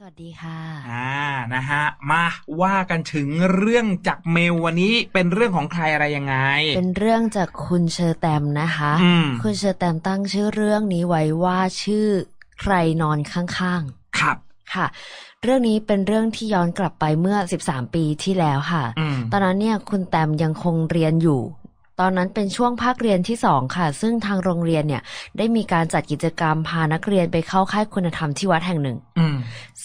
สวัสดีค่ะ อ่า นะฮะ มาว่ากันถึงเรื่องจากเมลวันนี้เป็นเรื่องของใครอะไรยังไง เป็นเรื่องจากคุณเชอร์แตมนะคะอืมคุณเชอร์แตมตั้งชื่อเรื่องนี้ไว้ว่าชื่อใครนอนข้างครับๆค่ะ เรื่องนี้เป็นเรื่องที่ย้อนกลับไปเมื่อ 13 ปีที่แล้วค่ะอืมตอนนั้นเนี่ยคุณแตมยังคงเรียนอยู่ ตอนนั้นเป็นช่วงภาคเรียนที่สองค่ะ ซึ่งทางโรงเรียนเนี่ย ได้มีการจัดกิจกรรมพานักเรียนไปเข้าค่ายคุณธรรมที่วัดแห่งหนึ่งอืม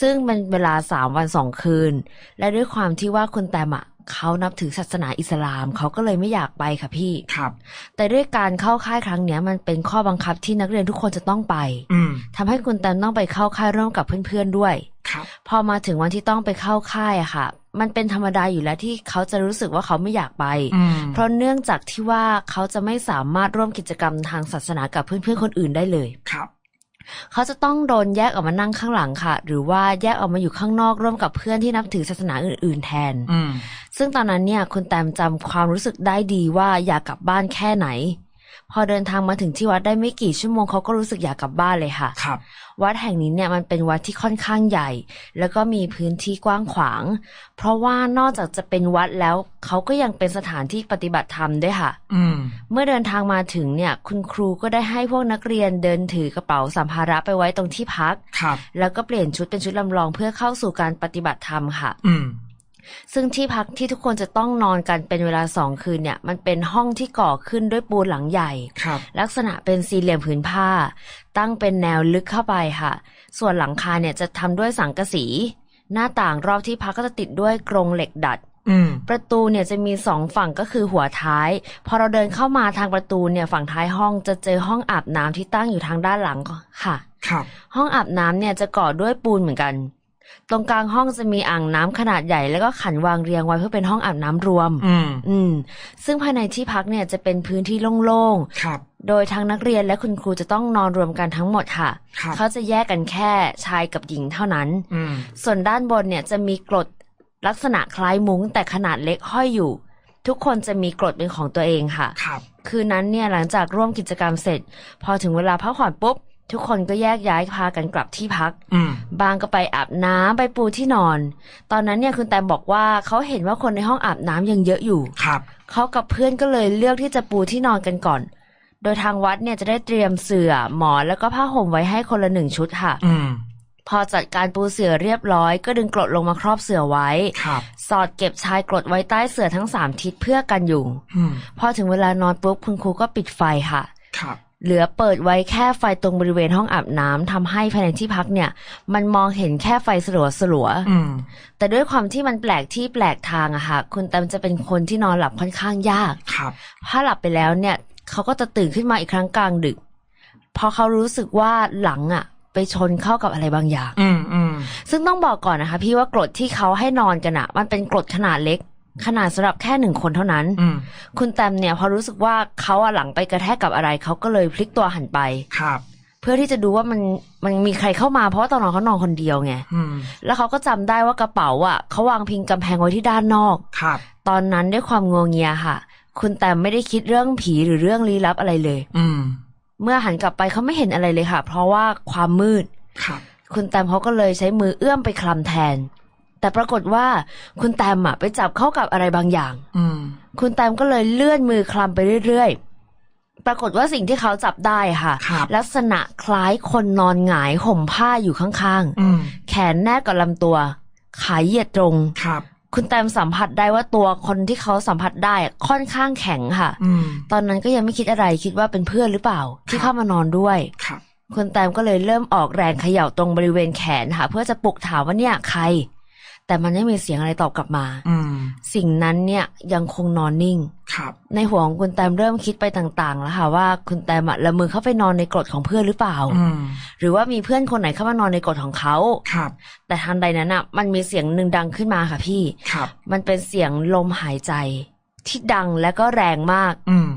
ซึ่งเป็นเวลาสามวันสองคืน และด้วยความที่ว่าคุณแตมอะเขานับถือศาสนาอิสลามเขาก็เลยไม่อยากไปค่ะพี่ครับ แต่ด้วยการเข้าค่ายครั้งเนี้ยมันเป็นข้อบังคับที่นักเรียนทุกคนจะต้องไปอืมทำให้คุณแตมต้องไปเข้าค่ายร่วมกับเพื่อนๆด้วย ครับ พอมาถึงวันที่ต้องไปเข้าค่ายอะค่ะ มันเป็นธรรมดาอยู่แล้วที่เขาจะรู้สึกว่าเขาไม่อยากไปอืมเพราะเนื่องจากที่ว่าเขาจะไม่สามารถร่วมกิจกรรมทางศาสนากับเพื่อนๆคนอื่นได้เลยครับเขาจะต้องโดนแยกออกมานั่งข้างหลังค่ะ หรือว่าแยกออกมาอยู่ข้างนอกร่วมกับเพื่อนที่นับถือศาสนาอื่น ๆ แทนอืมซึ่งตอนนั้นเนี่ยคุณแตมจำความรู้สึกได้ดีว่าอยากกลับบ้านแค่ไหน พอเดินทางมาถึงที่วัดได้ไม่กี่ชั่วโมงเขาก็รู้สึกอยากกลับบ้านเลยค่ะครับ วัดแห่งนี้เนี่ยมันเป็นวัดที่ค่อนข้างใหญ่ แล้วก็มีพื้นที่กว้างขวาง เพราะว่านอกจากจะเป็นวัดแล้วเขาก็ยังเป็นสถานที่ปฏิบัติธรรมด้วยค่ะอืมเมื่อเดินทางมาถึงเนี่ย คุณครูก็ได้ให้พวกนักเรียนเดินถือกระเป๋าสัมภาระไปไว้ตรงที่พักครับแล้วก็เปลี่ยนชุดเป็นชุดลำลองเพื่อเข้าสู่การปฏิบัติธรรมค่ะ อืม ซึ่งที่พักที่ทุกคนจะต้องนอนกันเป็นเวลาสองคืนเนี่ย มันเป็นห้องที่ก่อขึ้นด้วยปูนหลังใหญ่ครับลักษณะเป็นสี่เหลี่ยมผืนผ้า ตั้งเป็นแนวลึกเข้าไปค่ะ ส่วนหลังคาเนี่ยจะทำด้วยสังกะสี หน้าต่างรอบที่พักก็จะติดด้วยกรงเหล็กดัดอืมประตูเนี่ยจะมีสองฝั่งก็คือหัวท้าย พอเราเดินเข้ามาทางประตูเนี่ยฝั่งท้ายห้องจะเจอห้องอาบน้ำที่ตั้งอยู่ทางด้านหลังค่ะ ครับ ห้องอาบน้ำเนี่ยจะก่อด้วยปูนเหมือนกัน ตรงกลางห้องจะมีอ่างน้ำขนาดใหญ่ แล้วก็ขันวางเรียงไว้เพื่อเป็นห้องอาบน้ำรวม อืม อืม ซึ่งภายในที่พักเนี่ยจะเป็นพื้นที่โล่งครับๆโดยทั้งนักเรียนและคุณครูจะต้องนอนรวมกันทั้งหมดค่ะครับเขาจะแยกกันแค่ชายกับหญิงเท่านั้นอืมส่วนด้านบนเนี่ยจะมีกรดลักษณะคล้ายมุ้งแต่ขนาดเล็กห้อยอยู่ ทุกคนจะมีกรดเป็นของตัวเองค่ะ ครับ คืนนั้นเนี่ยหลังจากร่วมกิจกรรมเสร็จ พอถึงเวลาพักผ่อนปุ๊บ ทุกคนก็แยกย้ายพากันกลับที่พักอืมบางก็ไปอาบน้ำไปปูที่นอน ตอนนั้นเนี่ยคุณแตมบอกว่าเขาเห็นว่าคนในห้องอาบน้ำยังเยอะอยู่ ครับ เขากับเพื่อนก็เลยเลือกที่จะปูที่นอนกันก่อน โดยทางวัดเนี่ยจะได้เตรียมเสื่อหมอนแล้วก็ผ้าห่มไว้ให้คนละหนึ่งชุดค่ะ อืมพอจัดการปูเสื่อเรียบร้อย ก็ดึงกรดลงมาครอบเสื่อไว้ครับสอดเก็บชายกรดไว้ใต้เสื่อทั้งสามทิศเพื่อกันยุงอืมพอถึงเวลานอนปุ๊บคุณครูก็ปิดไฟค่ะครับ เหลือเปิดไว้แค่ไฟตรงบริเวณห้องอาบน้ำทำให้ภายในที่พักเนี่ย มันมองเห็นแค่ไฟสลัวสลัวๆอืมแต่ด้วยความที่มันแปลกที่แปลกทางอะค่ะคุณแตมจะเป็นคนที่นอนหลับค่อนข้างยากครับถ้าหลับไปแล้วเนี่ยเขาก็จะตื่นขึ้นมาอีกครั้งกลางดึกเพราะเขารู้สึกว่าหลังอะไปชนเข้ากับอะไรบางอย่าง อืมอืมซึ่งต้องบอกก่อนนะคะ พี่ว่ากรดที่เขาให้นอนกันอะมันเป็นกรดขนาดเล็ก ขนาดสำหรับแค่หนึ่งคนเท่านั้นอืมคุณแตมเนี่ยพอรู้สึกว่าเขาอะหลังไปกระแทกกับอะไร เขาก็เลยพลิกตัวหันไปครับเพื่อที่จะดูว่ามันมันมีใครเข้ามาเพราะว่าตอนนอนเขานอนคนเดียวไงอืมแล้วเขาก็จำได้ว่ากระเป๋าอะเขาวางพิงกำแพงไว้ที่ด้านนอกครับ ตอนนั้นด้วยความงวงเงียค่ะ คุณแต้มไม่ได้คิดเรื่องผีหรือเรื่องลี้ลับอะไรเลย อืม เมื่อหันกลับไปเขาไม่เห็นอะไรเลยค่ะ เพราะว่าความมืดครับ คุณแต้มเขาก็เลยใช้มือเอื้อมไปคลำแทน แต่ปรากฏว่าคุณแต้มอะไปจับเข้ากับอะไรบางอย่าง อืม คุณแต้มก็เลยเลื่อนมือคลำไปเรื่อยๆ ปรากฏว่าสิ่งที่เขาจับได้ค่ะ ครับลักษณะคล้ายคนนอนหงายห่มผ้าอยู่ข้างอืม ๆ แขนแนบกับลำตัว ขาเหยียดตรง ครับ คุณแตมสัมผัสได้ว่าตัวคนที่เขาสัมผัสได้ค่อนข้างแข็งค่ะ อืม ตอนนั้นก็ยังไม่คิดอะไรคิดว่าเป็นเพื่อนหรือเปล่า ที่เข้ามานอนด้วย ครับ คุณแตมก็เลยเริ่มออกแรงเขย่าตรงบริเวณแขนค่ะ เพื่อจะปลุกถามว่าเนี่ยใคร แต่มันไม่มีเสียงอะไรตอบกลับมาอืมสิ่งนั้นเนี่ยยังคงนอนนิ่ง ครับ ในหัวของคุณแตมเริ่มคิดไปต่างๆ แล้วค่ะว่าคุณแตมอะละมือเข้าไปนอนในกรดของเพื่อนหรือเปล่าอืมหรือว่ามีเพื่อนคนไหนเข้ามานอนในกรดของเขาครับ แต่ทันใดนั้นอะมันมีเสียงหนึ่งดังขึ้นมาค่ะพี่ครับมันเป็นเสียงลมหายใจ ที่ดังและก็แรงมาก อืม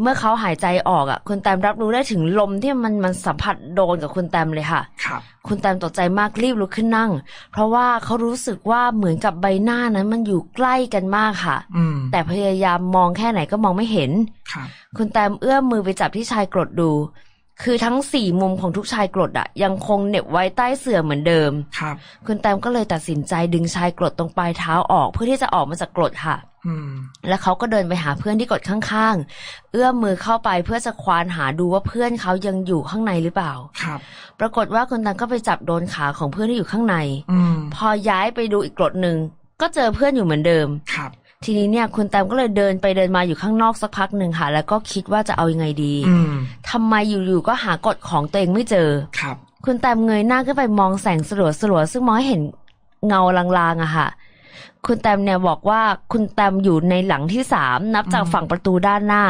เมื่อเขาหายใจออกอะ คุณแตมรับรู้ได้ถึงลมที่มันมันสัมผัสโดนกับคุณแตมเลยค่ะ ครับ คุณแตมตกใจมากรีบลุกขึ้นนั่ง เพราะว่าเขารู้สึกว่าเหมือนกับใบหน้านั้นมันอยู่ใกล้กันมากค่ะ อืมแต่พยายามมองแค่ไหนก็มองไม่เห็น ครับ คุณแตมเอื้อมมือไปจับที่ชายกรดดู คือทั้งสี่มุมของทุกชายกรดอะยังคงเหน็บไว้ใต้เสื่อเหมือนเดิมครับ คุณแตมก็เลยตัดสินใจดึงชายกรดตรงปลายเท้าออกเพื่อที่จะออกมาจากกรดค่ะอืมแล้วเขาก็เดินไปหาเพื่อนที่กดข้างๆ เอื้อมมือเข้าไปเพื่อจะควานหาดูว่าเพื่อนเขายังอยู่ข้างในหรือเปล่า ครับ ปรากฏว่าคุณตังก็ไปจับโดนขาของเพื่อนที่อยู่ข้างในอืมพอย้ายไปดูอีกกรดหนึ่งก็เจอเพื่อนอยู่เหมือนเดิม ครับ ทีนี้เนี่ยคุณแตมก็เลยเดินไปเดินมาอยู่ข้างนอกสักพักหนึ่งค่ะ แล้วก็คิดว่าจะเอายังไงดีอืมทำไมอยู่ๆก็หากฎของตัวเองไม่เจอครับ คุณแตมเงยหน้าขึ้นไปมองแสงสลัวสลัวๆซึ่งมองให้เห็นเงาลางๆอะค่ะ คุณแตมเนี่ยบอกว่าคุณแตมอยู่ในหลังที่สามนับจากอืมฝั่งประตูด้านหน้า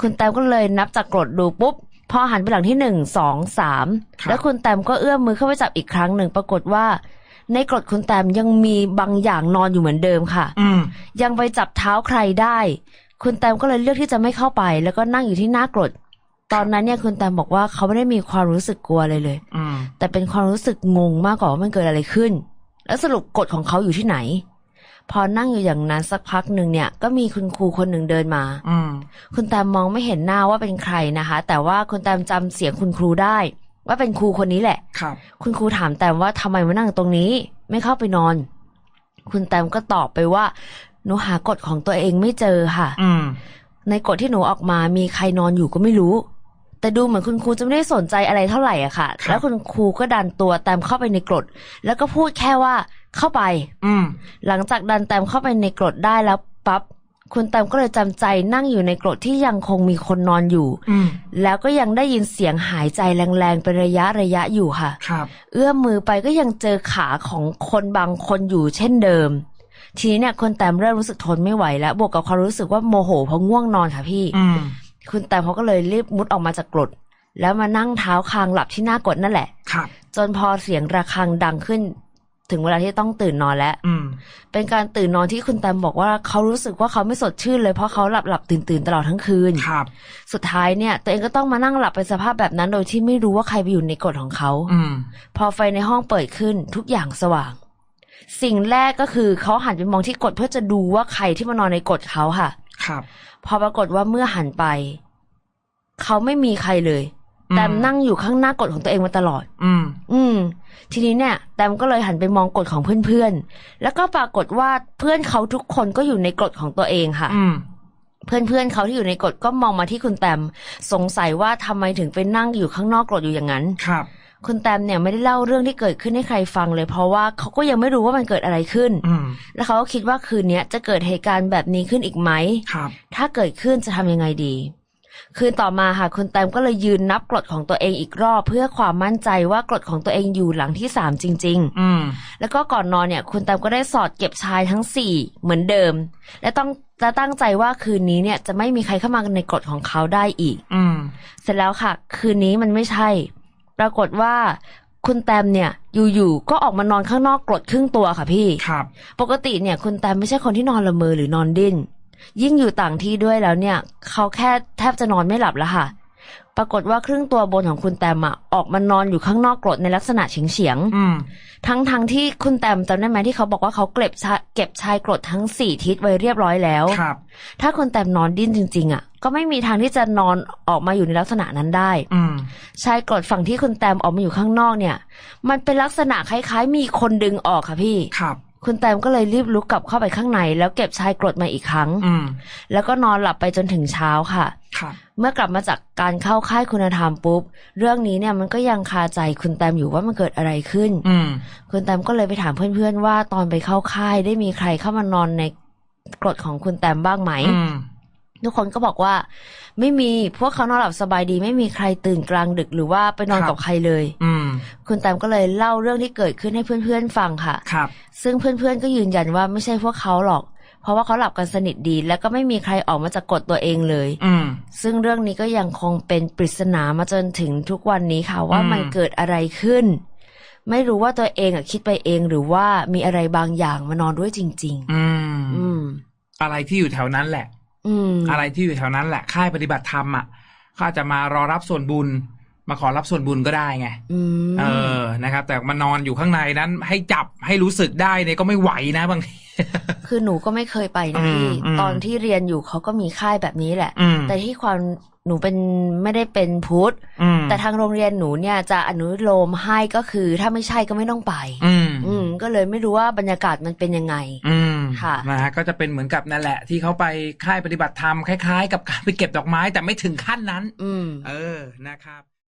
คุณแตมก็เลยนับจากกรดดูปุ๊บพอหันไปหลังที่หนึ่งสองสามแล้วคุณแตมก็เอื้อมมือเข้าไปจับอีกครั้งหนึ่งปรากฏว่า ในกรดคุณแตมยังมีบางอย่างนอนอยู่เหมือนเดิมค่ะ อืมยังไปจับเท้าใครได้ คุณแตมก็เลยเลือกที่จะไม่เข้าไป แล้วก็นั่งอยู่ที่หน้ากรด ตอนนั้นเนี่ยคุณแตมบอกว่าเขาไม่ได้มีความรู้สึกกลัวเลยเลยอืมแต่เป็นความรู้สึกงงมากกว่าว่ามันเกิดอะไรขึ้น แล้วสรุปกฎของเขาอยู่ที่ไหน พอนั่งอยู่อย่างนั้นสักพักหนึ่งเนี่ย ก็มีคุณครูคนหนึ่งเดินมา อืมคุณแตมมองไม่เห็นหน้าว่าเป็นใครนะคะ แต่ว่าคุณแตมจำเสียงคุณครูได้ ว่าเป็นครูคนนี้แหละ ครับ คุณครูถามแตมว่าทำไมมานั่งตรงนี้ ไม่เข้าไปนอน คุณแตมก็ตอบไปว่า หนูหากฎของตัวเองไม่เจอค่ะ อืมในกฎที่หนูออกมามีใครนอนอยู่ก็ไม่รู้ แต่ดูเหมือนคุณครูจะไม่ได้สนใจอะไรเท่าไหร่อะค่ะครับแล้วคุณครูก็ดันตัวแตมเข้าไปในกรด แล้วก็พูดแค่ว่าเข้าไป อืมหลังจากดันแตมเข้าไปในกรดได้แล้วปั๊บ คุณแตมก็เลยจำใจนั่งอยู่ในกรดที่ยังคงมีคนนอนอยู่อืมแล้วก็ยังได้ยินเสียงหายใจแรงๆเป็นระยะระยะอยู่ค่ะครับ เอื้อมมือไปก็ยังเจอขาของคนบางคนอยู่เช่นเดิม ทีนี้เนี่ยคุณแตมเริ่มรู้สึกทนไม่ไหวแล้ว บวกกับความรู้สึกว่าโมโหเพราะง่วงนอนค่ะพี่อืมคุณแตมเขาก็เลยรีบมุดออกมาจากกรดแล้วมานั่งเท้าคางหลับที่หน้ากรดนั่นแหละ ครับ จนพอเสียงระฆังดังขึ้น ถึงเวลาที่ต้องตื่นนอนแล้วอืมเป็นการตื่นนอนที่คุณแตมบอกว่าเขารู้สึกว่าเขาไม่สดชื่นเลยเพราะเขาหลับหลับตื่นตื่นๆตลอดทั้งคืนครับ สุดท้ายเนี่ย ตัวเองก็ต้องมานั่งหลับเป็นสภาพแบบนั้นโดยที่ไม่รู้ว่าใครไปอยู่ในกรดของเขาอืมพอไฟในห้องเปิดขึ้นทุกอย่างสว่าง สิ่งแรกก็คือเขาหันไปมองที่กดเพื่อจะดูว่าใครที่มานอนในกดเขาค่ะ ครับ พอปรากฏว่าเมื่อหันไป เขาไม่มีใครเลยอืม แตมนั่งอยู่ข้างหน้ากดของตัวเองมาตลอด อืม อืม ทีนี้เนี่ย แตมก็เลยหันไปมองกฎของเพื่อนๆ แล้วก็ปรากฏว่าเพื่อนเขาทุกคนก็อยู่ในกฎของตัวเองค่ะ อืม เพื่อนๆเขาที่อยู่ในกฎก็มองมาที่คุณแตมสงสัยว่าทำไมถึงไปนั่งอยู่ข้างนอกกฎอยู่อย่างนั้น ครับ คุณแตมเนี่ยไม่ได้เล่าเรื่องที่เกิดขึ้นให้ใครฟังเลย เพราะว่าเขาก็ยังไม่รู้ว่ามันเกิดอะไรขึ้น อืม แล้วเขาก็คิดว่าคืนเนี้ยจะเกิดเหตุการณ์แบบนี้ขึ้นอีกไหม ครับ ถ้าเกิดขึ้นจะทำยังไงดี คืนต่อมาค่ะคุณแตมก็เลยยืนนับกรดของตัวเองอีกรอบ เพื่อความมั่นใจว่ากรดของตัวเองอยู่หลังที่สามจริงอืมๆแล้วก็ก่อนนอนเนี่ย คุณแตมก็ได้สอดเก็บชายทั้งสี่เหมือนเดิม และต้องและตั้งใจว่าคืนนี้เนี่ยจะไม่มีใครเข้ามาในกฎของเขาได้อีก อืม เสร็จแล้วค่ะ คืนนี้มันไม่ใช่ ปรากฏว่า คุณแตมเนี่ยอยู่ๆก็ออกมานอนข้างนอกกรดครึ่งตัวค่ะพี่ ครับ ปกติเนี่ยคุณแตมไม่ใช่คนที่นอนละเมอหรือนอนดิ้น ยิ่งอยู่ต่างที่ด้วยแล้วเนี่ย เขาแค่แทบจะนอนไม่หลับแล้วค่ะ ปรากฏว่าครึ่งตัวบนของคุณแตมอะออกมานอนอยู่ข้างนอกกรดในลักษณะเฉียงเฉียงๆอืมทั้งทั้งที่คุณแตมจำได้ไหมที่เขาบอกว่าเขาเก็บชาเก็บชายกรดทั้งสี่ทิศไว้เรียบร้อยแล้วครับ ถ้าคุณแตมนอนดิ้นจริง ๆอะก็ไม่มีทางที่จะนอนออกมาอยู่ในลักษณะนั้นได้อืมชายกรดฝั่งที่คุณแตมออกมาอยู่ข้างนอกเนี่ย มันเป็นลักษณะคล้ายๆ มีคนดึงออกค่ะพี่ครับ คุณแตมก็เลยรีบลุกกลับเข้าไปข้างใน แล้วเก็บชายกรดมาอีกครั้งอืมแล้วก็นอนหลับไปจนถึงเช้าค่ะครับเมื่อกลับมาจากการเข้าค่ายคุณธรรมปุ๊บ เรื่องนี้เนี่ยมันก็ยังคาใจคุณแตมอยู่ว่ามันเกิดอะไรขึ้นอืมคุณแตมก็เลยไปถามเพื่อนๆว่าตอนไปเข้าค่ายได้มีใครเข้ามานอนในกรดของคุณแตมบ้างไหมอืม ทุกคนก็บอกว่า ไม่มีพวกเขานอนหลับสบายดี ไม่มีใครตื่นกลางดึกหรือว่าไปนอนครับกับใครเลย อืมคุณแตมก็เลยเล่าเรื่องที่เกิดขึ้นให้เพื่อนๆฟังค่ะครับ ซึ่งเพื่อนๆก็ยืนยันว่าไม่ใช่พวกเขาหรอก เพราะว่าเขาหลับกันสนิทดี แล้วก็ไม่มีใครออกมาจากกฎตัวเองเลย อืมซึ่งเรื่องนี้ก็ยังคงเป็นปริศนามาจนถึงทุกวันนี้ค่ะ ว่าอืมมันเกิดอะไรขึ้น ไม่รู้ว่าตัวเองอะคิดไปเองหรือว่ามีอะไรบางอย่างมานอนด้วยจริงอืมๆอืมอะไรที่อยู่แถวนั้นแหละ อืมอะไรที่อยู่แถวนั้นแหละค่ายปฏิบัติธรรมอะเขาอาจจะมารอรับส่วนบุญ มาขอรับส่วนบุญก็ได้ไงอืมเออนะครับ แต่มานอนอยู่ข้างในนั้น ให้จับให้รู้สึกได้เนี่ยก็ไม่ไหวนะบางทีคือหนูก็ไม่เคยไปนะอืมพี่อืมตอนที่เรียนอยู่เขาก็มีค่ายแบบนี้แหละอืมแต่ที่ความหนูเป็นไม่ได้เป็นพุทธอืมแต่ทางโรงเรียนหนูเนี่ยจะอนุโลมให้ก็คือถ้าไม่ใช่ก็ไม่ต้องไป อืมอืม ก็เลยไม่รู้ว่าบรรยากาศมันเป็นยังไง อืมค่ะนะฮะก็จะเป็นเหมือนกับนั่นแหละ ที่เขาไปค่ายปฏิบัติธรรมคล้าย ๆ กับการไปเก็บดอกไม้แต่ไม่ถึงขั้นนั้น อืมเออนะครับ